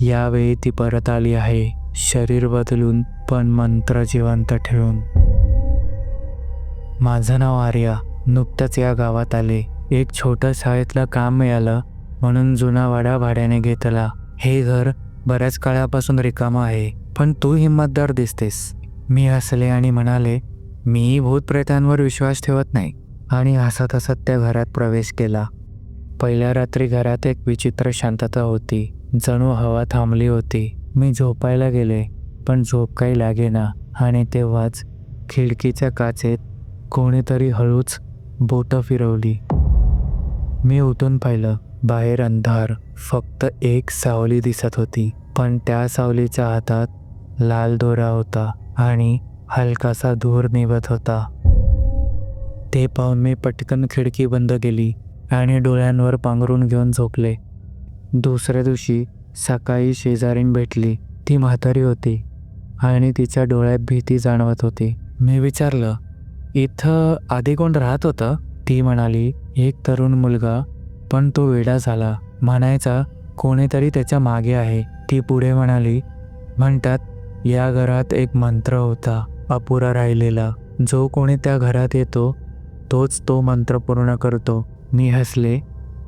यावेळी ती परत आली आहे. शरीर बदलून पण मंत्र जिवंत ठेवून. माझं नाव आर्या. नुकतंच या गावात आले. एक छोटं शाळेतलं काम मिळालं म्हणून जुना वाडा भाड्याने घेतला. हे घर बऱ्याच काळापासून रिकामं आहे पण तू हिंमतदार दिसतेस. मी हसले आणि म्हणाले मी भूतप्रेतांवर विश्वास ठेवत नाही. आणि हसत हसत त्या घरात प्रवेश केला. पहिल्या रात्री घरात एक विचित्र शांतता होती. जणू हवा थांबली होती. मी झोपायला गेले पण झोप काही लागेना आणि तेव्हाच खिडकीच्या काचेत कोणीतरी हळूच बोटं फिरवली. मी उठून पाहिलं बाहेर अंधार फक्त एक सावली दिसत होती. पण त्या सावलीच्या हातात लाल दोरा होता आणि हलकासा धूर निघत होता. ते पाहून मी पटकन खिडकी बंद केली आणि डोळ्यांवर पांघरून घेऊन झोपले. दुसऱ्या दिवशी सकाळी शेजारीन भेटली. ती म्हातारी होती आणि तिच्या डोळ्यात भीती जाणवत होती. मी विचारलं इथं आधी कोण राहत होतं? ती म्हणाली एक तरुण मुलगा पण तो वेडा झाला. म्हणायचा कोणीतरी त्याच्यामागे आहे. ती पुढे म्हणाली म्हणतात या घरात एक मंत्र होता अपुरा राहिलेला. जो कोणी त्या घरात येतो तोच तो मंत्र पूर्ण करतो. मी हसले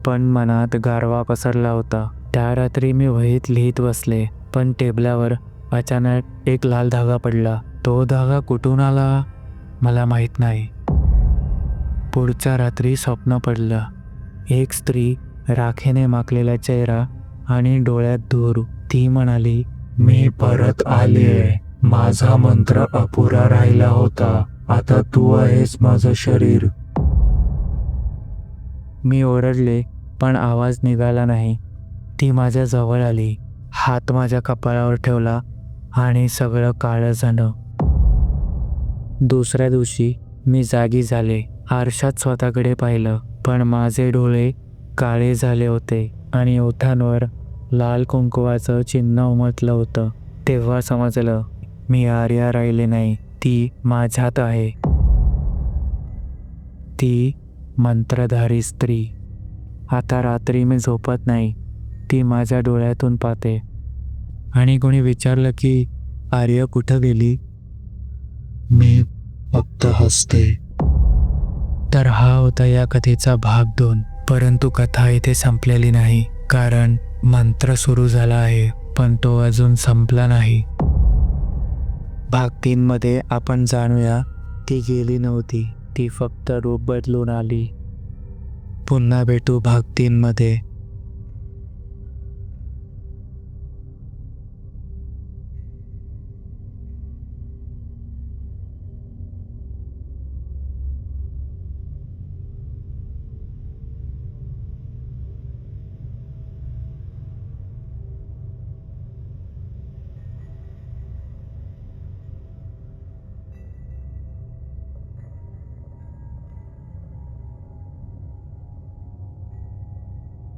पण मनात गारवा पसरला होता. त्या रात्री मी वहीत लिहित बसले पण टेबलावर अचानक एक लाल धागा पडला. तो धागा कुठून आला? मला माहीत नाही. पुढच्या रात्री स्वप्न पडलं. एक स्त्री राखेने माखलेला चेहरा आणि डोळ्यात धूर. ती म्हणाली मी परत आले माझा मंत्र अपुरा राहिला होता. आता तू आहेस माझं शरीर. मी ओरडले पण आवाज निघाला नाही. ती माझ्या जवळ आली. हात माझ्या कपाळावर ठेवला आणि सगळं काळं झालं. दुसऱ्या दिवशी मी जागी झाले. आरशात स्वतःकडे पाहिलं पण माझे डोळे काळे झाले होते आणि ओठांवर लाल कुंकवाचं चिन्ह उमटलं होतं. तेव्हा समजलं मी आर्या राहिले नाही. ती माझ्यात आहे. ती मंत्रधारी स्त्री. आता रात्री मी झोपत नाही. ती माझ्या डोळ्यातून पाहते. आणि कोणी विचारलं की आर्य कुठं गेली? मी फक्त हसते. तर हा होता या कथेचा भाग दोन. परंतु कथा इथे संपलेली नाही. कारण मंत्र सुरू झाला आहे पण तो अजून संपला नाही. भाग तीनमध्ये आपण जाणूया ती गेली नव्हती. ती फक्त रूप बदलून आली. पुन्हा भेटू भाग तीनमध्ये